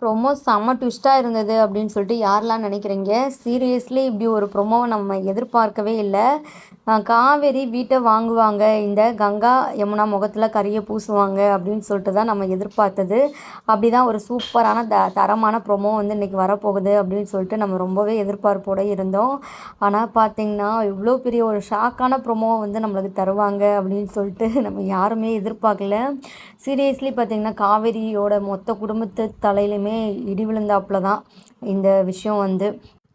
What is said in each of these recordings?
Promo செம்ம ட்விஸ்ட்டாக இருந்தது அப்படின்னு சொல்லிட்டு யாரெல்லாம் நினைக்கிறீங்க? சீரியஸ்லி இப்படி ஒரு ப்ரொமோவை நம்ம எதிர்பார்க்கவே இல்லை. காவேரி வீட்டை வாங்குவாங்க. இந்த கங்கா யமுனா முகத்தில் கறியை பூசுவாங்க அப்படின்னு சொல்லிட்டு தான் நம்ம எதிர்பார்த்தது. அப்படி தான் ஒரு சூப்பரான த தரமான ப்ரொமோ வந்து இன்றைக்கி வரப்போகுது அப்படின்னு சொல்லிட்டு நம்ம ரொம்பவே எதிர்பார்ப்போடு இருந்தோம். ஆனால் பார்த்திங்கன்னா இவ்வளோ பெரிய ஒரு ஷாக்கான ப்ரொமோவை வந்து நம்மளுக்கு தருவாங்க அப்படின்னு சொல்லிட்டு நம்ம யாருமே எதிர்பார்க்கல. சீரியஸ்லி பார்த்தீங்கன்னா காவேரியோட மொத்த குடும்பத்து தலையிலுமே இடி விழுந்தாப்புல தான் இந்த விஷயம் வந்து.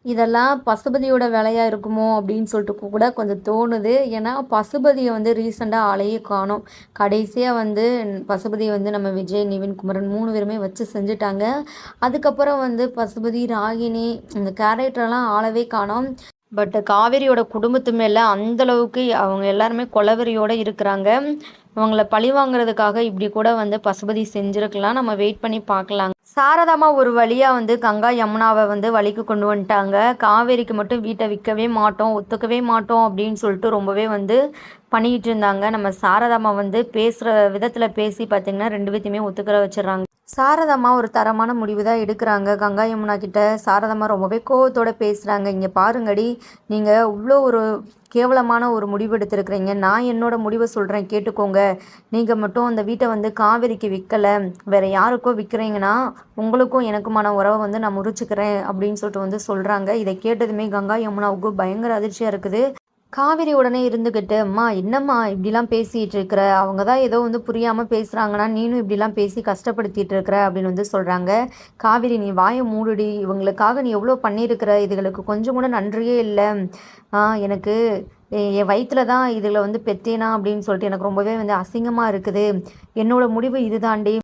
இதெல்லாம் பசுபதியோட வேலையாக இருக்குமோ அப்படின்னு சொல்லிட்டு கூட கொஞ்சம் தோணுது. ஏன்னா பசுபதியை வந்து ரீசெண்டாக ஆளையே காணும். கடைசியாக வந்து பசுபதியை வந்து நம்ம விஜய் நிவின் குமரன் மூணு பேருமே வச்சு செஞ்சுட்டாங்க. அதுக்கப்புறம் வந்து பசுபதி ராகினி இந்த கேரக்டர்லாம் ஆளவே காணும். பட் காவேரியோட குடும்பத்து மேலே அந்தளவுக்கு அவங்க எல்லாருமே கொலவெறியோடு இருக்கிறாங்க. அவங்கள பழி வாங்குறதுக்காக இப்படி கூட வந்து பசுபதி செஞ்சுருக்கலாம். நம்ம வெயிட் பண்ணி பார்க்கலாம். சாரதாமா ஒரு வழியாக வந்து கங்கா யமுனாவை வந்து வழிக்கு கொண்டு வந்துட்டாங்க. காவேரிக்கு மட்டும் வீட்டை விற்கவே மாட்டோம் ஒத்துக்கவே மாட்டோம் அப்படின்னு சொல்லிட்டு ரொம்பவே வந்து பண்ணிக்கிட்டு இருந்தாங்க. நம்ம சாரதாமா வந்து பேசுகிற விதத்தில் பேசி பார்த்திங்கன்னா ரெண்டு பேத்தையுமே ஒத்துக்கிற வச்சிடறாங்க. சாரதம்மா ஒரு தரமான முடிவு தான் எடுக்கிறாங்க. கங்கா யமுனா கிட்ட சாரதம்மா ரொம்பவே கோவத்தோடு பேசுகிறாங்க இங்கே பாருங்கடி நீங்கள் இவ்வளோ ஒரு கேவலமான ஒரு முடிவு எடுத்திருக்கிறீங்க. நான் என்னோட முடிவை சொல்கிறேன் கேட்டுக்கோங்க. நீங்கள் மட்டும் அந்த வீட்டை வந்து காவேரிக்கு விற்கலை வேறு யாருக்கோ விற்கிறீங்கன்னா உங்களுக்கும் எனக்குமான உறவை வந்து நான் முறிச்சுக்கிறேன் அப்படின்னு சொல்லிட்டு வந்து சொல்கிறாங்க இதை கேட்டதுமே கங்கா யமுனாவுக்கு பயங்கர அதிர்ச்சியாக இருக்குது. காவேரி உடனே இருந்துக்கிட்டு அம்மா என்னம்மா இப்படிலாம் பேசிகிட்டு இருக்கிற அவங்க தான் ஏதோ வந்து புரியாமல் பேசுகிறாங்கன்னா நீனும் இப்படிலாம் பேசி கஷ்டப்படுத்திட்டு இருக்கிற அப்படின்னு வந்து சொல்கிறாங்க காவேரி நீ வாயை மூடுடி. இவங்களுக்காக நீ எவ்வளோ பண்ணியிருக்கிற? இதுகளுக்கு கொஞ்சம் கூட நன்றியே இல்லை. எனக்கு என் வயிற்றுல தான் இதில் வந்து பெத்தேனா? அப்படின்னு சொல்லிட்டு எனக்கு ரொம்பவே வந்து அசிங்கமாக இருக்குது. என்னோடய முடிவு இதுதாண்டி.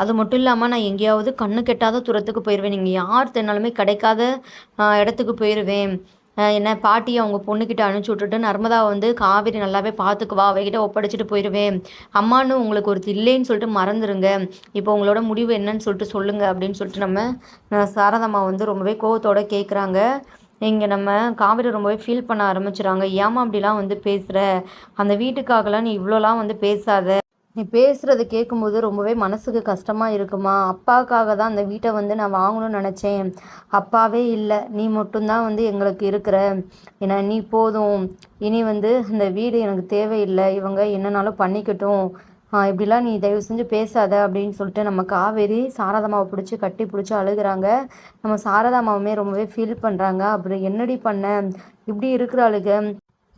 அது மட்டும் இல்லாமல் நான் எங்கேயாவது கண்ணு கெட்டாத தூரத்துக்கு போயிடுவேன் நீங்கள் யார் தென்னாலுமே கிடைக்காத இடத்துக்கு போயிடுவேன் என்ன பாட்டியை அவங்க பொண்ணுக்கிட்ட அனுப்பிச்சி விட்டுட்டு நர்மதா வந்து காவேரி நல்லாவே பார்த்துக்குவா அவகிட்ட ஒப்படைச்சிட்டு போயிடுவேன் அம்மான்னு உங்களுக்கு ஒருத்தர் இல்லைன்னு சொல்லிட்டு மறந்துடுங்க இப்போ உங்களோட முடிவு என்னன்னு சொல்லிட்டு சொல்லுங்க அப்படின்னு சொல்லிட்டு நம்ம சாரதம்மா சாரதாம்மா வந்து ரொம்பவே கோவத்தோட கேட்குறாங்க இங்கே நம்ம காவேரி ரொம்பவே ஃபீல் பண்ண ஆரம்பிச்சிடுறாங்க ஏமா அப்படிலாம் வந்து பேசுகிற அந்த வீட்டுக்காகலாம் நீ இவ்வளோலாம் வந்து பேசாத. நீ பேசுகிறத கேட்கும்போது ரொம்பவே மனசுக்கு கஷ்டமாக இருக்குமா? அப்பாவுக்காக தான் அந்த வீட்டை வந்து நான் வாங்கணும்னு நினச்சேன். அப்பாவே இல்லை. நீ மட்டும்தான் வந்து எங்களுக்கு இருக்கிற. ஏன்னா நீ போதும். இனி வந்து இந்த வீடு எனக்கு தேவையில்லை. இவங்க என்னனாலும் பண்ணிக்கட்டும். இப்படிலாம் நீ தயவு செஞ்சு பேசாத அப்படின்னு சொல்லிட்டு நம்ம காவேரி சாரதாமாவை பிடிச்சி கட்டி பிடிச்சி அழுகுறாங்க. நம்ம சாரதாமாவுமே ரொம்பவே ஃபீல் பண்ணுறாங்க அப்புறம் என்னடி பண்ண? இப்படி இருக்கிற அழுக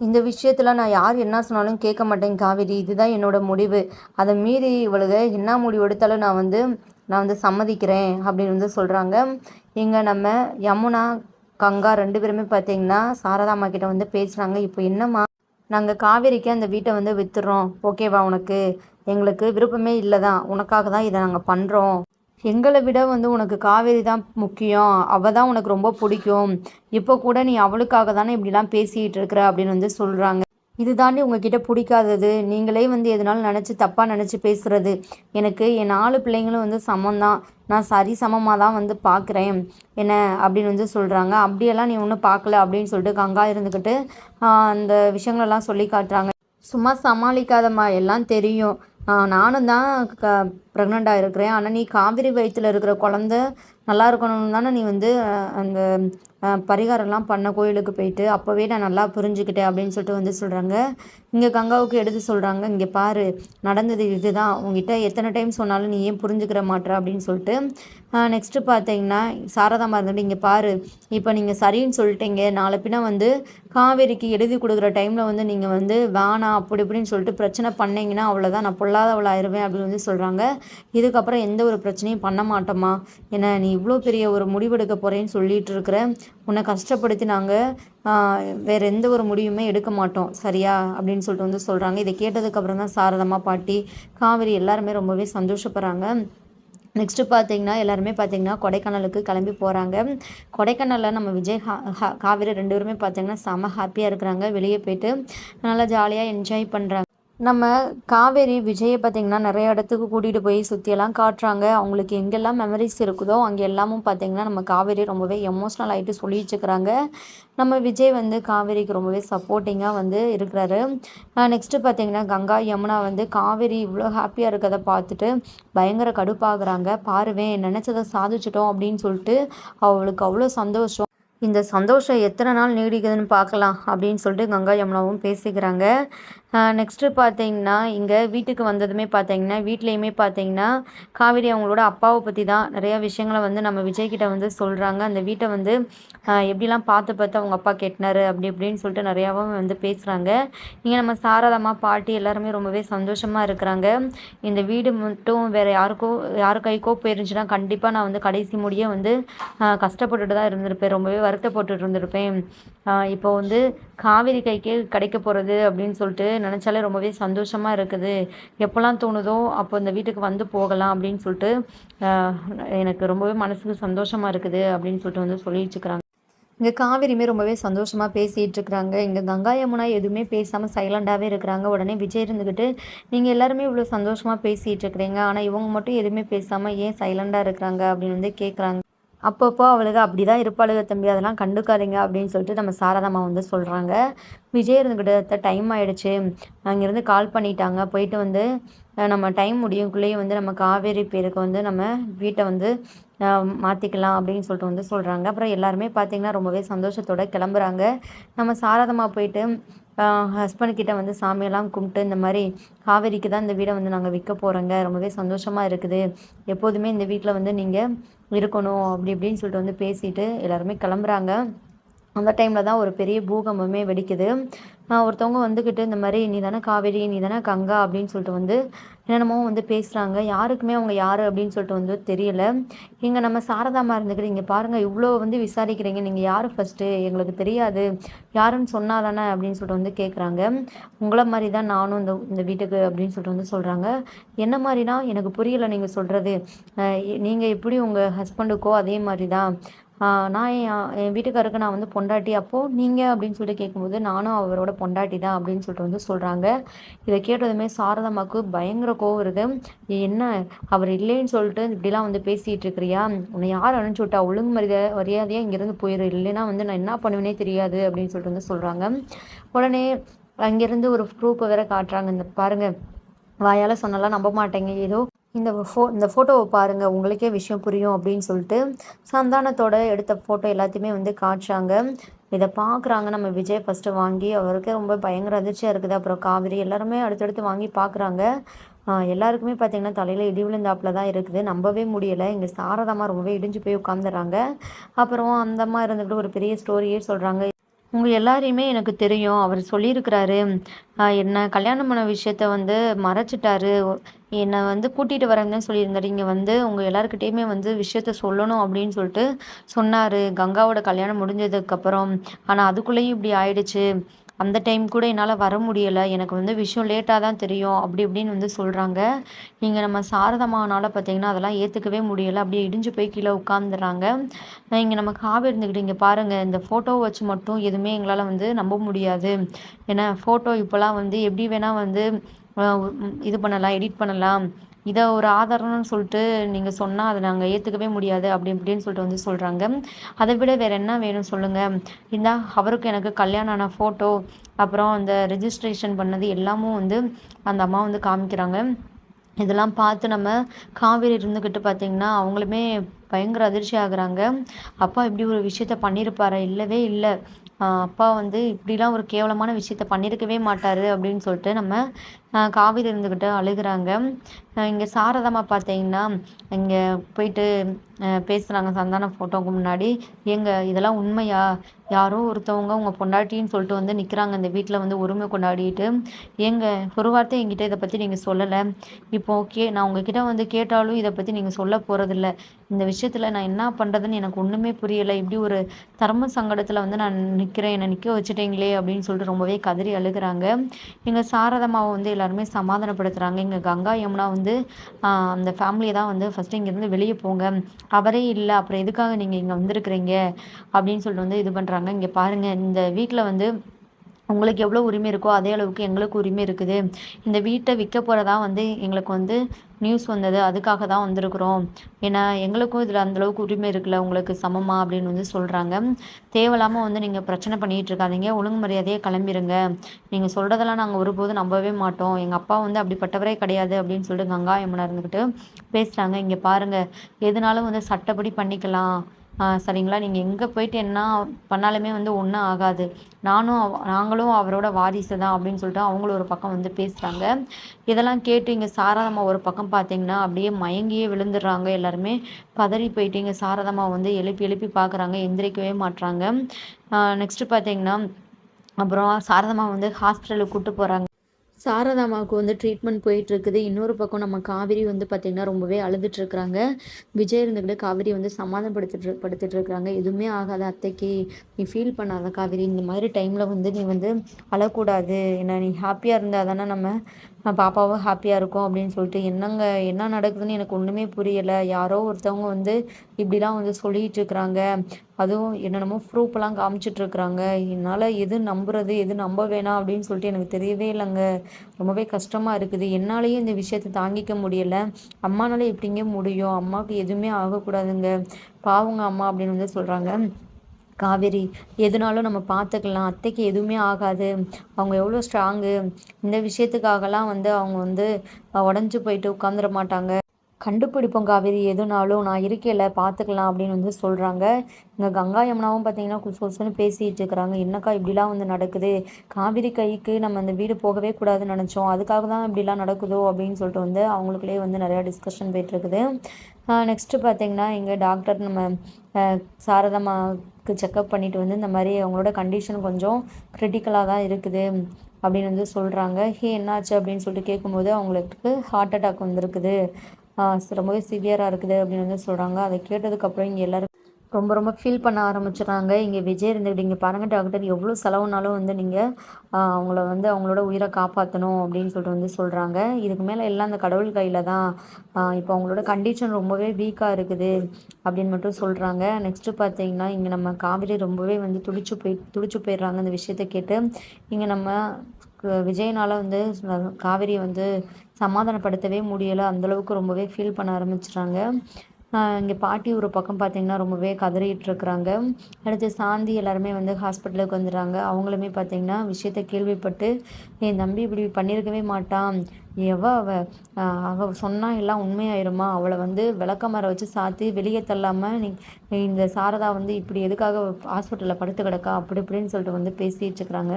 இந்த விஷயத்தில் நான் யார் என்ன சொன்னாலும் கேட்க மாட்டேன் காவேரி. இதுதான் என்னோட முடிவு. அதை மீறி இவளுக என்ன முடிவு எடுத்தாலும் நான் வந்து நான் வந்து சம்மதிக்கிறேன் அப்படின்னு வந்து சொல்கிறாங்க இங்கே நம்ம யமுனா கங்கா ரெண்டு பேருமே பார்த்தீங்கன்னா சாரதாம்மா கிட்ட வந்து பேசுகிறாங்க இப்போ என்னம்மா நாங்கள் காவேரிக்கு அந்த வீட்டை வந்து விற்றுறோம் ஓகேவா உனக்கு? எங்களுக்கு விருப்பமே இல்லை தான் உனக்காக தான் இதை நாங்கள் பண்ணுறோம் எங்களை விட வந்து உனக்கு காவேரி தான் முக்கியம். அவள் தான் உனக்கு ரொம்ப பிடிக்கும். இப்போ கூட நீ அவளுக்காக தானே இப்படிலாம் பேசிகிட்டு இருக்கிற அப்படின்னு வந்து சொல்கிறாங்க இது தாண்டி உங்ககிட்ட பிடிக்காதது. நீங்களே வந்து எதனாலும் நினச்சி தப்பாக நினச்சி பேசுகிறது எனக்கு என் நாலு பிள்ளைங்களும் வந்து சமம்தான். நான் சரி சமமாக தான் வந்து பார்க்குறேன் என்ன அப்படின்னு வந்து சொல்கிறாங்க அப்படியெல்லாம் நீ ஒன்றும் பார்க்கல அப்படின்னு சொல்லிட்டு கங்கா இருந்துக்கிட்டு அந்த விஷயங்களெல்லாம் சொல்லி காட்டுறாங்க. சும்மா சமாளிக்காதம்மா. எல்லாம் தெரியும். நானும் தான் க ப்ரெக்னெண்ட்டாக இருக்கிறேன் ஆனால் நீ காவிரி வயிற்றில் இருக்கிற குழந்த நல்லா இருக்கணும்னு தானே நீ வந்து அந்த பரிகாரம்லாம் பண்ண கோயிலுக்கு போயிட்டு அப்போவே நான் நல்லா புரிஞ்சுக்கிட்டேன் அப்படின்னு சொல்லிட்டு வந்து சொல்கிறாங்க இங்கே கங்காவுக்கு எடுத்து சொல்கிறாங்க இங்கே பாரு நடந்தது இதுதான். உங்ககிட்ட எத்தனை டைம் சொன்னாலும் நீ ஏன் புரிஞ்சுக்கிற மாட்ற அப்படின்னு சொல்லிட்டு நெக்ஸ்ட்டு பார்த்தீங்கன்னா சாரதாமா இருந்துட்டு இங்கே பாரு இப்போ நீங்கள் சரின்னு சொல்லிட்டீங்க. நாளை பின்னா வந்து காவேரிக்கு எழுதி கொடுக்குற டைமில் வந்து நீங்கள் வந்து வேணாம் அப்படி இப்படின்னு சொல்லிட்டு பிரச்சனை பண்ணிங்கன்னா அவ்வளோதான் நான் பொல்லாதவளாயிருவேன் அப்படின்னு வந்து சொல்கிறாங்க இதுக்கப்புறம் எந்த ஒரு பிரச்சனையும் பண்ண மாட்டோமா ஏன்னா நீ இவ்வளோ பெரிய ஒரு முடிவெடுக்க போகிறேன்னு சொல்லிட்டு இருக்கிற உன்னை கஷ்டப்படுத்தி நாங்கள் வேறு எந்த ஒரு முடிவுமே எடுக்க மாட்டோம். சரியா? அப்படின்னு சொல்லிட்டு வந்து சொல்கிறாங்க இதை கேட்டதுக்கப்புறம் தான் சாரதம்மா பாட்டி காவேரி எல்லாருமே ரொம்பவே சந்தோஷப்படுறாங்க. நெக்ஸ்ட்டு பார்த்தீங்கன்னா எல்லாருமே பார்த்தீங்கன்னா கொடைக்கானலுக்கு கிளம்பி போகிறாங்க கொடைக்கானலில் நம்ம விஜய் ஹா ஹா- ரெண்டு பேருமே பார்த்தீங்கன்னா செம ஹாப்பியாக இருக்கிறாங்க. வெளியே போயிட்டு நல்லா ஜாலியாக என்ஜாய் பண்ணுறாங்க நம்ம காவேரி விஜயை பார்த்திங்கன்னா நிறைய இடத்துக்கு கூட்டிகிட்டு போய் சுற்றியெல்லாம் காட்டுறாங்க. அவங்களுக்கு எங்கெல்லாம் மெமரிஸ் இருக்குதோ அங்கே எல்லாமும் பார்த்திங்கன்னா நம்ம காவேரி ரொம்பவே எமோஷ்னல் ஆகிட்டு சொல்லி வச்சுக்கிறாங்க நம்ம விஜய் வந்து காவேரிக்கு ரொம்பவே சப்போர்ட்டிங்காக வந்து இருக்கிறாரு. நெக்ஸ்ட்டு பார்த்திங்கன்னா கங்கா யமுனா வந்து காவேரி இவ்வளோ ஹாப்பியாக இருக்கிறத பார்த்துட்டு பயங்கர கடுப்பாகிறாங்க. பாருவேன் நினச்சதை சாதிச்சிட்டோம் அப்படின்னு சொல்லிட்டு அவளுக்கு அவ்வளோ சந்தோஷம். இந்த சந்தோஷம் எத்தனை நாள் நீடிக்குதுன்னு பார்க்கலாம் அப்படின்னு சொல்லிட்டு கங்கா யமுனாவும் பேசிக்கிறாங்க. நெக்ஸ்ட்டு பார்த்தீங்கன்னா இங்கே வீட்டுக்கு வந்ததுமே பார்த்தீங்கன்னா வீட்லேயுமே பார்த்தீங்கன்னா காவேரி அவங்களோட அப்பாவை பற்றி தான் நிறையா விஷயங்களை வந்து நம்ம விஜய்கிட்ட வந்து சொல்கிறாங்க அந்த வீட்டை வந்து எப்படிலாம் பார்த்து பார்த்து அவங்க அப்பா கெட்டினாரு அப்படி இப்படின்னு சொல்லிட்டு நிறையாவும் வந்து பேசுகிறாங்க இங்கே நம்ம சாரதாம்மா பாட்டி எல்லாருமே ரொம்பவே சந்தோஷமாக இருக்கிறாங்க. இந்த வீடு மட்டும் வேறு யாருக்கோ யார் கைக்கோ போயிருந்துச்சுன்னா கண்டிப்பாக நான் வந்து கடைசி முடிய வந்து கஷ்டப்பட்டுட்டு தான் இருந்திருப்பேன். ரொம்பவே வருத்தப்பட்டு இருந்திருப்பேன். இப்போ வந்து காவேரி கைக்கே கிடைக்க போகிறது அப்படின்னு சொல்லிட்டு நினச்சாலே ரொம்பவே சந்தோஷமாக இருக்குது. எப்போல்லாம் தோணுதோ அப்போ இந்த வீட்டுக்கு வந்து போகலாம் அப்படின்னு சொல்லிட்டு எனக்கு ரொம்பவே மனசுக்கு சந்தோஷமாக இருக்குது அப்படின்னு சொல்லிட்டு வந்து சொல்லிட்டுருக்குறாங்க இங்கே காவிரியுமே ரொம்பவே சந்தோஷமாக பேசிகிட்டு இருக்கிறாங்க. இங்கே கங்கா யமுனா எதுவுமே பேசாமல் சைலண்டாகவே இருக்கிறாங்க. உடனே விஜய் இருந்துக்கிட்டு நீங்கள் எல்லாருமே இவ்வளோ சந்தோஷமாக பேசிகிட்டு இருக்கிறீங்க. ஆனால் இவங்க மட்டும் எதுவுமே பேசாமல் ஏன் சைலண்டாக இருக்கிறாங்க? அப்படின்னு வந்து கேட்குறாங்க அப்பப்போ அவளுக்கு அப்படி தான் இருப்பாளுக தம்பி அதெல்லாம் கண்டுக்காதீங்க அப்படின்னு சொல்லிட்டு நம்ம சாரதாமா வந்து சொல்கிறாங்க விஜய் இருந்துக்கிட்ட டைம் ஆகிடுச்சு அங்கேருந்து கால் பண்ணிட்டாங்க. போயிட்டு வந்து நம்ம டைம் முடியுக்குள்ளேயே வந்து நம்ம காவேரி பேருக்கு வந்து நம்ம வீட்டை வந்து மாற்றிக்கலாம் அப்படின்னு சொல்லிட்டு வந்து சொல்கிறாங்க அப்புறம் எல்லாருமே பார்த்திங்கன்னா ரொம்பவே சந்தோஷத்தோடு கிளம்புறாங்க. நம்ம சாரதம்மா போயிட்டு ஹஸ்பண்ட்கிட்ட வந்து சாமியெல்லாம் கும்பிட்டு இந்த மாதிரி காவேரிக்கு தான் இந்த வீடை வந்து நாங்கள் விற்க போகிறோங்க ரொம்பவே சந்தோஷமாக இருக்குது. எப்போதுமே இந்த வீட்டில் வந்து நீங்கள் இருக்கணும் அப்படி இப்படின்னு சொல்லிட்டு வந்து பேசிட்டு எல்லாருமே கிளம்புறாங்க. அந்த டைமில் தான் ஒரு பெரிய பூகம்பமே வெடிக்குது. ஒருத்தவங்க வந்துக்கிட்டு இந்த மாதிரி நீ தானே காவேரி நீ தானே கங்கா அப்படின்னு சொல்லிட்டு வந்து என்னென்னமோ வந்து பேசுகிறாங்க யாருக்குமே அவங்க யார் அப்படின்னு சொல்லிட்டு வந்து தெரியல. இங்கே நம்ம சாரதாமா இருந்துக்கிட்டு இங்கே பாருங்கள் இவ்வளோ வந்து விசாரிக்கிறீங்க. நீங்கள் யார் ஃபஸ்ட்டு எங்களுக்கு தெரியாது. யாருன்னு சொன்னால் தானே அப்படின்னு சொல்லிட்டு வந்து கேட்குறாங்க உங்களை மாதிரி தான் நானும் இந்த இந்த வீட்டுக்கு அப்படின்னு சொல்லிட்டு வந்து சொல்கிறாங்க என்ன மாதிரினா எனக்கு புரியலை நீங்கள் சொல்கிறது நீங்கள் எப்படி உங்கள் ஹஸ்பண்டுக்கோ அதே மாதிரி தான். நான் என் என் வீட்டுக்காருக்கு நான் வந்து பொண்டாட்டி. அப்போது நீங்கள் அப்படின்னு சொல்லிட்டு கேட்கும்போது நானும் அவரோட பொண்டாட்டி தான் அப்படின்னு சொல்லிட்டு வந்து சொல்கிறாங்க இதை கேட்டதுமே சாரதம்மாவுக்கு பயங்கர கோவம் இருக்குது என்ன? அவர் இல்லைன்னு சொல்லிட்டு இப்படிலாம் வந்து பேசிகிட்டு இருக்கிறியா? உன்னை யார் அனுப்பிச்சி விட்டா? ஒழுங்கு மரியாதை மரியாதையாக இங்கேருந்து போயிடும் இல்லைன்னா வந்து நான் என்ன பண்ணுவேனே தெரியாது அப்படின்னு சொல்லிட்டு வந்து சொல்கிறாங்க உடனே அங்கேருந்து ஒரு ப்ரூஃபை வேற காட்டுறாங்க. இந்த பாருங்கள் வாயால் சொன்னாலாம் நம்ப மாட்டேங்க. ஏதோ இந்த ஃபோ இந்த ஃபோட்டோவை பாருங்கள் உங்களுக்கே விஷயம் புரியும் அப்படின்னு சொல்லிட்டு சந்தானத்தோட எடுத்த ஃபோட்டோ எல்லாத்தையுமே வந்து காட்டுறாங்க இதை பார்க்குறாங்க நம்ம விஜய் ஃபஸ்ட்டு வாங்கி அவருக்கே ரொம்ப பயங்கர அதிர்ச்சியாக இருக்குது. அப்புறம் காவிரி எல்லாருமே அடுத்தடுத்து வாங்கி பார்க்குறாங்க எல்லாருக்குமே பார்த்திங்கன்னா தலையில் இடி விழுந்தாப்பில் தான் இருக்குது. நம்பவே முடியலை. இங்கே சாரதமாக ரொம்பவே இடிஞ்சு போய் உட்காந்துடுறாங்க அப்புறம் அந்தம்மா இருந்துக்கிட்டு ஒரு பெரிய ஸ்டோரியே சொல்கிறாங்க உங்கள் எல்லாரையுமே எனக்கு தெரியும். அவர் சொல்லியிருக்கிறாரு என்ன கல்யாணம் பண்ண விஷயத்த வந்து மறைச்சிட்டாரு. என்னை வந்து கூட்டிகிட்டு வரேன்னு சொல்லியிருந்தாரு. இங்கே வந்து உங்கள் எல்லாருக்கிட்டேயுமே வந்து விஷயத்த சொல்லணும் அப்படின்னு சொல்லிட்டு சொன்னார். கங்காவோட கல்யாணம் முடிஞ்சதுக்கப்புறம் ஆனால் அதுக்குள்ளேயும் இப்படி ஆயிடுச்சு. அந்த டைம் கூட என்னால் வர முடியலை. எனக்கு வந்து விஷயம் லேட்டாக தான் தெரியும். அப்படி இப்படின்னு வந்து சொல்கிறாங்க நீங்கள் நம்ம சாரதமானால் பார்த்தீங்கன்னா அதெல்லாம் ஏற்றுக்கவே முடியலை. அப்படியே இடிஞ்சு போய் கீழே உட்காந்துடுறாங்க இங்கே நம்ம காவி இருந்துக்கிட்டு இங்கே பாருங்கள் இந்த ஃபோட்டோவை வச்சு மட்டும் எதுவுமே எங்களால் வந்து நம்ப முடியாது. ஏன்னா ஃபோட்டோ இப்போலாம் வந்து எப்படி வேணால் வந்து இது பண்ணலாம் எடிட் பண்ணலாம். இதை ஒரு ஆதாரம்னு சொல்லிட்டு நீங்கள் சொன்னால் அதை நாங்கள் ஏற்றுக்கவே முடியாது அப்படி இப்படின்னு சொல்லிட்டு வந்து சொல்கிறாங்க அதை விட வேறு என்ன வேணும் சொல்லுங்கள் இந்த அவருக்கு எனக்கு கல்யாணம் ஆன ஃபோட்டோ அப்புறம் அந்த ரிஜிஸ்ட்ரேஷன் பண்ணது எல்லாமும் வந்து அந்த அம்மா வந்து காமிக்கிறாங்க. இதெல்லாம் பார்த்து நம்ம காவேரி இருந்துக்கிட்டு பார்த்திங்கன்னா அவங்களுமே பயங்கர அதிர்ச்சி ஆகுறாங்க. அப்பா இப்படி ஒரு விஷயத்த பண்ணியிருப்பாரா? இல்லவே இல்லை. அப்பா வந்து இப்படிலாம் ஒரு கேவலமான விஷயத்த பண்ணியிருக்கவே மாட்டார் அப்படின்னு சொல்லிட்டு நம்ம காவிரி இருந்துக்கிட்டு அழுகிறாங்க. இங்கே சாரதாம்மா பார்த்தீங்கன்னா இங்கே போயிட்டு பேசுகிறாங்க சந்தான ஃபோட்டோவுக்கு முன்னாடி. ஏங்க இதெல்லாம் உண்மையா? யாரோ ஒருத்தவங்க உங்கள் பொண்டாட்டின்னு சொல்லிட்டு வந்து நிற்கிறாங்க இந்த வீட்டில் வந்து உரிமை கொண்டாடிட்டு. எங்கள் ஒரு வார்த்தை என்கிட்ட இதை பற்றி நீங்கள் சொல்லலை. இப்போ ஓகே நான் உங்ககிட்ட வந்து கேட்டாலும் இதை பற்றி நீங்கள் சொல்ல போகிறதில்ல இந்த விஷயத்தில் நான் என்ன பண்ணுறதுன்னு எனக்கு ஒன்றுமே புரியலை. இப்படி ஒரு தர்ம சங்கடத்தில் வந்து நான் நிற்கிறேன் என்னை நிற்க வச்சுட்டீங்களே அப்படின்னு சொல்லிட்டு ரொம்பவே கதறி அழுகிறாங்க. எங்கள் சாரதம்மாவை வந்து எல்லாருமே சமாதானப்படுத்துகிறாங்க எங்கள் கங்கா யமுனா வந்து அந்த ஃபேமிலியை தான் வந்து ஃபஸ்ட்டு இங்கேருந்து வெளியே போங்க. அவரே இல்லை. அப்புறம் எதுக்காக நீங்கள் இங்கே வந்திருக்கிறீங்க? அப்படின்னு சொல்லிட்டு வந்து இது பண்ணுறாங்க இங்கே பாருங்கள் இந்த வீட்டில் வந்து உங்களுக்கு எவ்வளோ உரிமை இருக்கோ அதே அளவுக்கு எங்களுக்கு உரிமை இருக்குது. இந்த வீட்டை விற்க போகிறதா வந்து எங்களுக்கு வந்து நியூஸ் வந்தது. அதுக்காக தான் வந்திருக்குறோம். ஏன்னா எங்களுக்கும் இதில் அந்தளவுக்கு உரிமை இருக்குல்ல உங்களுக்கு சமமா அப்படின்னு வந்து சொல்கிறாங்க தேவையில்லாமல் வந்து நீங்கள் பிரச்சனை பண்ணிகிட்டு இருக்காதீங்க. ஒழுங்கு மரியாதையே கிளம்பிருங்க. நீங்கள் சொல்கிறதெல்லாம் நாங்கள் ஒருபோதும் நம்பவே மாட்டோம். எங்கள் அப்பா வந்து அப்படிப்பட்டவரே கிடையாது அப்படின்னு சொல்லிட்டு கங்கா யமுனா இருந்துக்கிட்டு பேசுகிறாங்க இங்கே பாருங்கள் எதுனாலும் வந்து சட்டப்படி பண்ணிக்கலாம். சரிங்களா? நீங்கள் எங்கே போயிட்டு என்ன பண்ணாலுமே வந்து ஒன்றும் ஆகாது. நானும் அவ நாங்களும் அவரோட வாரிசு தான் அப்படின்னு சொல்லிட்டு அவங்களும் ஒரு பக்கம் வந்து பேசுகிறாங்க இதெல்லாம் கேட்டு இங்கே சாரதம்மா ஒரு பக்கம் பார்த்தீங்கன்னா அப்படியே மயங்கியே விழுந்துடுறாங்க எல்லாருமே. பதறி போயிட்டு இங்கே சாரதம்மா வந்து எழுப்பி எழுப்பி பார்க்குறாங்க எந்திரிக்கவே மாட்டுறாங்க நெக்ஸ்ட்டு பார்த்தீங்கன்னா அப்புறம் சாரதாம்மா வந்து ஹாஸ்பிட்டலுக்கு கூப்பிட்டு போகிறாங்க சாரதாமாவுக்கு வந்து ட்ரீட்மெண்ட் போயிட்டுருக்குது. இன்னொரு பக்கம் நம்ம காவிரி வந்து பார்த்திங்கன்னா ரொம்பவே அழுதுட்டுருக்குறாங்க. விஜய் இருந்துக்கிட்டு காவிரி வந்து சமாதானப்படுத்திட்டு படுத்துட்டு இருக்கிறாங்க எதுவுமே ஆகாத அத்தைக்கு நீ ஃபீல் பண்ணாத காவிரி. இந்த மாதிரி டைமில் வந்து நீ வந்து அழக்கூடாது. ஏன்னா நீ ஹாப்பியாக இருந்தால் தானே நம்ம பாப்பாவும் ஹாப்பியாக இருக்கும் அப்படின்னு சொல்லிட்டு என்னங்க என்ன நடக்குதுன்னு எனக்கு ஒன்றுமே புரியலை. யாரோ ஒருத்தவங்க வந்து இப்படிலாம் வந்து சொல்லிகிட்டு இருக்கிறாங்க. அதுவும் என்னென்னமோ ப்ரூஃப்லாம் காமிச்சிட்ருக்குறாங்க என்னால் எது நம்புறது எது நம்ப வேணாம் அப்படின்னு சொல்லிட்டு எனக்கு தெரியவே இல்லைங்க. ரொம்பவே கஷ்டமாக இருக்குது. என்னாலேயும் இந்த விஷயத்தை தாங்கிக்க முடியலை. அம்மானால எப்படிங்க முடியும்? அம்மாவுக்கு எதுவுமே ஆகக்கூடாதுங்க. பாவங்க அம்மா அப்படின்னு வந்து சொல்கிறாங்க காவேரி எதுனாலும் நம்ம பார்த்துக்கலாம் அத்தைக்கு எதுவுமே ஆகாது. அவங்க எவ்வளோ ஸ்ட்ராங்கு இந்த விஷயத்துக்காகலாம் வந்து அவங்க வந்து உடஞ்சி போயிட்டு உட்காந்துட மாட்டாங்க. கண்டுபிடிப்போம் காவேரி எதுனாலும் நான் இருக்கேல பார்த்துக்கலாம் அப்படின்னு வந்து சொல்கிறாங்க இங்கே கங்கா யமுனாவும் பார்த்தீங்கன்னா குசு குசுன்னு பேசிகிட்டு இருக்கிறாங்க. என்னக்கா இப்படிலாம் வந்து நடக்குது? காவிரி கைக்கு நம்ம அந்த வீடு போகவே கூடாதுன்னு நினச்சோம். அதுக்காக தான் இப்படிலாம் நடக்குதோ அப்படின்னு சொல்லிட்டு வந்து அவங்களுக்குள்ளே வந்து நிறையா டிஸ்கஷன் போயிட்டுருக்குது நெக்ஸ்ட்டு பார்த்தீங்கன்னா இங்கே டாக்டர் நம்ம சாரதம்மாவுக்கு செக்கப் பண்ணிவிட்டு வந்து இந்த மாதிரி அவங்களோட கண்டிஷன் கொஞ்சம் க்ரிட்டிக்கலாக தான் இருக்குது அப்படின்னு வந்து சொல்கிறாங்க ஹே என்னாச்சு அப்படின்னு சொல்லிட்டு கேட்கும்போது அவங்களுக்கு ஹார்ட் அட்டாக் வந்திருக்குது. ரொம்பவே சிவியராக இருக்குது அப்படின்னு வந்து சொல்கிறாங்க அதை கேட்டதுக்கப்புறம் இங்கே எல்லோரும் ரொம்ப ரொம்ப ஃபீல் பண்ண ஆரம்பிச்சிடுறாங்க. இங்கே விஜய் இருந்துக்கிட்டு இங்கே பாருங்கள் டாக்டர் எவ்வளோ செலவுனாலும் வந்து நீங்கள் அவங்கள வந்து அவங்களோட உயிரை காப்பாற்றணும் அப்படின்னு சொல்லிட்டு வந்து சொல்கிறாங்க இதுக்கு மேலே எல்லாம் அந்த கடவுள் கையில் தான் இப்போ அவங்களோட கண்டிஷன் ரொம்பவே வீக்காக இருக்குது அப்படின்னு மட்டும் சொல்கிறாங்க நெக்ஸ்ட்டு பார்த்தீங்கன்னா இங்கே நம்ம காவிரி ரொம்பவே வந்து துடிச்சு போய் துடிச்சு போயிடுறாங்க இந்த விஷயத்த கேட்டு. இங்கே நம்ம விஜயனால் வந்து காவேரியை வந்து சமாதானப்படுத்தவே முடியலை. அந்தளவுக்கு ரொம்பவே ஃபீல் பண்ண ஆரம்பிச்சிட்டாங்க. இங்கே பாட்டி ஒரு பக்கம் பார்த்திங்கன்னா ரொம்பவே கதறிட்டுருக்குறாங்க அடுத்து சாந்தி எல்லாருமே வந்து ஹாஸ்பிட்டலுக்கு வந்துடுறாங்க அவங்களுமே பார்த்திங்கன்னா விஷயத்த கேள்விப்பட்டு என் தம்பி இப்படி பண்ணியிருக்கவே மாட்டான். எவ அவ? அவள் சொன்னால் எல்லாம் உண்மையாயிருமா? அவளை வந்து விளக்கமரம் வச்சு சாத்தி வெளியே தள்ளாமல் நீ இந்த சாரதா வந்து இப்படி எதுக்காக ஹாஸ்பிட்டலில் படுத்து கிடக்கா? அப்படி இப்படின்னு சொல்லிட்டு வந்து பேசிட்டு இருக்கிறாங்க.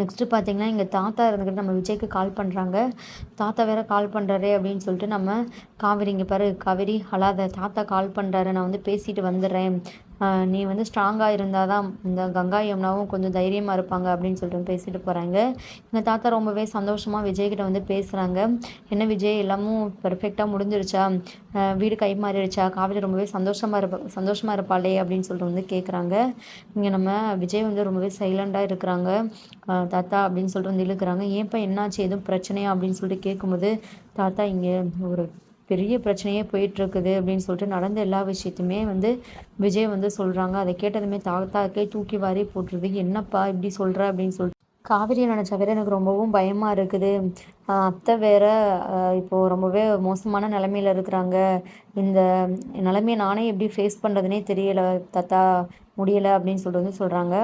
நெக்ஸ்ட்டு பார்த்தீங்கன்னா எங்கள் தாத்தா இருந்துக்கிட்டு நம்ம விஜய்க்கு கால் பண்ணுறாங்க தாத்தா வேறு கால் பண்ணுறாரு அப்படின்னு சொல்லிட்டு நம்ம காவேரி இங்கே பாரு காவேரி அழாத தாத்தா கால் பண்ணுறாரு நான் வந்து பேசிட்டு வந்துடுறேன். நீ வந்து ஸ்ட்ராங்காக இருந்தால் தான் இந்த கங்கா யமுனாவும் கொஞ்சம் தைரியமாக இருப்பாங்க அப்படின்னு சொல்லிட்டு பேசிட்டு போகிறாங்க எங்கள் தாத்தா ரொம்பவே சந்தோஷமாக விஜய்கிட்ட வந்து பேசுகிறாங்க என்ன விஜய் எல்லாமும் பெர்ஃபெக்டாக முடிஞ்சிருச்சா? வீடு கை மாறிடுச்சா காவிரி ரொம்பவே சந்தோஷமாக இருப்ப சந்தோஷமாக இருப்பாளே அப்படின்னு சொல்லிட்டு வந்து கேட்குறாங்க இங்கே நம்ம விஜய் வந்து ரொம்பவே சைலண்டாக இருக்கிறாங்க. தாத்தா அப்படின்னு சொல்லிட்டு வந்து இழுக்கிறாங்க. ஏன்ப்பா என்னாச்சு? எதுவும் பிரச்சனையா? அப்படின்னு சொல்லிட்டு கேட்கும்போது தாத்தா இங்கே ஒரு பெரிய பிரச்சனையே போயிட்டுருக்குது அப்படின்னு சொல்லிட்டு நடந்த எல்லா விஷயத்தையுமே வந்து விஜய் வந்து சொல்கிறாங்க அதை கேட்டதுமே தாத்தாக்கே தூக்கி வாரி போட்டுருது. என்னப்பா இப்படி சொல்கிற அப்படின்னு சொல்லிட்டு. காவிரியை நினச்சா வேற எனக்கு ரொம்பவும் பயமாக இருக்குது. அத்தை வேற இப்போது ரொம்பவே மோசமான நிலமையில இருக்கிறாங்க. இந்த நிலமையை நானே எப்படி ஃபேஸ் பண்ணுறதுனே தெரியலை. தாத்தா முடியலை அப்படின்னு சொல்லிட்டு வந்து சொல்கிறாங்க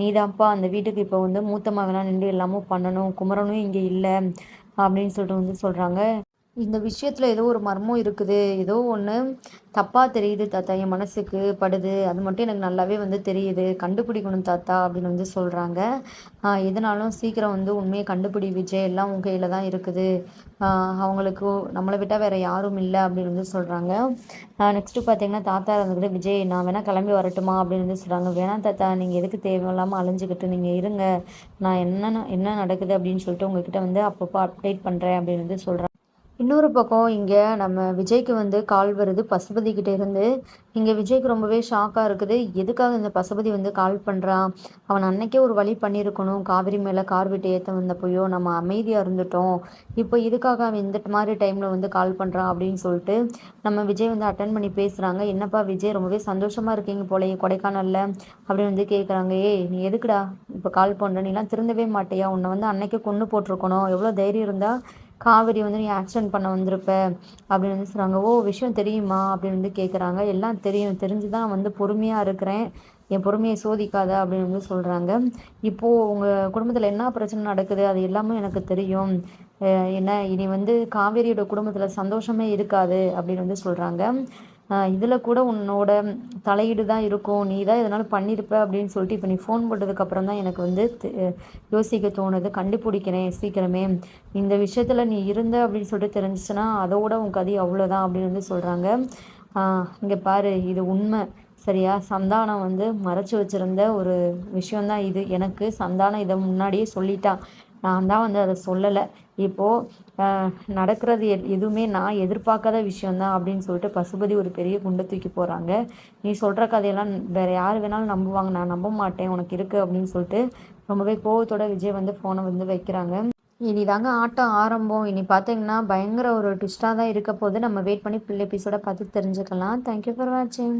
நீதான்ப்பா அந்த வீட்டுக்கு இப்போ வந்து மூத்த மகனாக நின்று எல்லாமும் பண்ணணும். குமரனும் இங்கே இல்லை. அப்படின்னு சொல்லிட்டு வந்து சொல்கிறாங்க இந்த விஷயத்தில் ஏதோ ஒரு மர்மம் இருக்குது. ஏதோ ஒன்று தப்பாக தெரியுது தாத்தா. என் மனசுக்கு படுது. அது மட்டும் எனக்கு நல்லாவே வந்து தெரியுது. கண்டுபிடிக்கணும் தாத்தா அப்படின்னு வந்து சொல்கிறாங்க எதனாலும் சீக்கிரம் வந்து உண்மையை கண்டுபிடி விஜய். எல்லாம் உங்கள் கையில் தான் இருக்குது. அவங்களுக்கு நம்மளை விட்டால் வேறு யாரும் இல்லை அப்படின்னு வந்து சொல்கிறாங்க நெக்ஸ்ட்டு பார்த்தீங்கன்னா தாத்தா இருந்துக்கிட்டு விஜய் நான் வேணால் கிளம்பி வரட்டுமா? அப்படின்னு வந்து சொல்கிறாங்க வேணாம் தாத்தா. நீங்கள் எதுக்கு தேவையில்லாமல் அலைஞ்சிக்கிட்டு நீங்கள் இருங்க. நான் என்ன என்ன நடக்குது? அப்படின்னு சொல்லிட்டு உங்ககிட்ட வந்து அப்பப்போ அப்டேட் பண்ணுறேன் அப்படின்னு வந்து சொல்கிறேன் இன்னொரு பக்கம் இங்கே நம்ம விஜய்க்கு வந்து கால் வருது பசுபதி இருந்து. இங்கே விஜய்க்கு ரொம்பவே ஷாக்காக இருக்குது. எதுக்காக இந்த பசுபதி வந்து கால் பண்ணுறான் அவன் அன்னைக்கே ஒரு வழி பண்ணியிருக்கணும் காவிரி மேலே கார் விட்டு ஏற்ற வந்தப்போயோ நம்ம அமைதியாக இருந்துட்டோம். இப்போ இதுக்காக அவன் இந்த மாதிரி டைமில் வந்து கால் பண்ணுறான் அப்படின்னு சொல்லிட்டு நம்ம விஜய் வந்து அட்டன் பண்ணி பேசுகிறாங்க என்னப்பா விஜய் ரொம்பவே சந்தோஷமாக இருக்கீங்க போலயே கொடைக்கானலில் அப்படின்னு வந்து கேட்குறாங்க ஏய் நீ எதுக்குடா? இப்போ கால் பண்ணுற நீலாம் திருந்தவே மாட்டியா? உன்னை வந்து அன்னைக்கே கொண்டு போட்டிருக்கணும். எவ்வளோ தைரியம் இருந்தால் காவேரி வந்து நீ ஆக்சிடென்ட் பண்ண வந்திருப்ப அப்படின்னு வந்து சொல்கிறாங்க ஓ விஷயம் தெரியுமா? அப்படின்னு வந்து கேட்குறாங்க எல்லாம் தெரியும். தெரிஞ்சு தான் வந்து பொறுமையாக இருக்கிறேன். என் பொறுமையை சோதிக்காத அப்படின்னு வந்து சொல்கிறாங்க இப்போது உங்கள் குடும்பத்தில் என்ன பிரச்சனை நடக்குது? அது எல்லாமே எனக்கு தெரியும். என்ன? இனி வந்து காவேரியோட குடும்பத்தில் சந்தோஷமே இருக்காது அப்படின்னு வந்து சொல்கிறாங்க இதில் கூட உன்னோட தலையீடு தான் இருக்கும். நீ தான் எதனால பண்ணியிருப்ப அப்படின்னு சொல்லிட்டு இப்போ நீ ஃபோன் போட்டதுக்கப்புறம் தான் எனக்கு வந்து யோசிக்க தோணுது. கண்டுபிடிக்கிறேன் சீக்கிரமே. இந்த விஷயத்தில் நீ இருந்த அப்படின்னு சொல்லிட்டு தெரிஞ்சிச்சுன்னா அதோட உன் கதை அவ்வளோதான் அப்படின்னு வந்து சொல்கிறாங்க இங்கே பாரு இது உண்மை. சரியா? சந்தானம் வந்து மறைச்சி வச்சுருந்த ஒரு விஷயந்தான் இது. எனக்கு சந்தானம் இதை முன்னாடியே சொல்லிட்டான். நான் தான் வந்து அதை சொல்லலை. இப்போது நடக்கிறது எ எதுவுமே நான் எதிர்பார்க்காத விஷயந்தான் அப்படின்னு சொல்லிட்டு பசுபதி ஒரு பெரிய குண்டை தூக்கி போகிறாங்க நீ சொல்கிற கதையெல்லாம் வேறு யார் வேணாலும் நம்புவாங்க. நான் நம்ப மாட்டேன். உனக்கு இருக்குது அப்படின்னு சொல்லிட்டு ரொம்பவே கோவத்தோட விஜய் வந்து ஃபோனை வந்து வைக்கிறாங்க. இனி தாங்க ஆட்டம் ஆரம்பம். இனி பார்த்தீங்கன்னா பயங்கர ஒரு ட்விஸ்ட்டாக தான் இருக்க போது நம்ம வெயிட் பண்ணி பிள்ளை எபிசோட பார்த்து தெரிஞ்சுக்கலாம். தேங்க்யூ ஃபார் வாட்சிங்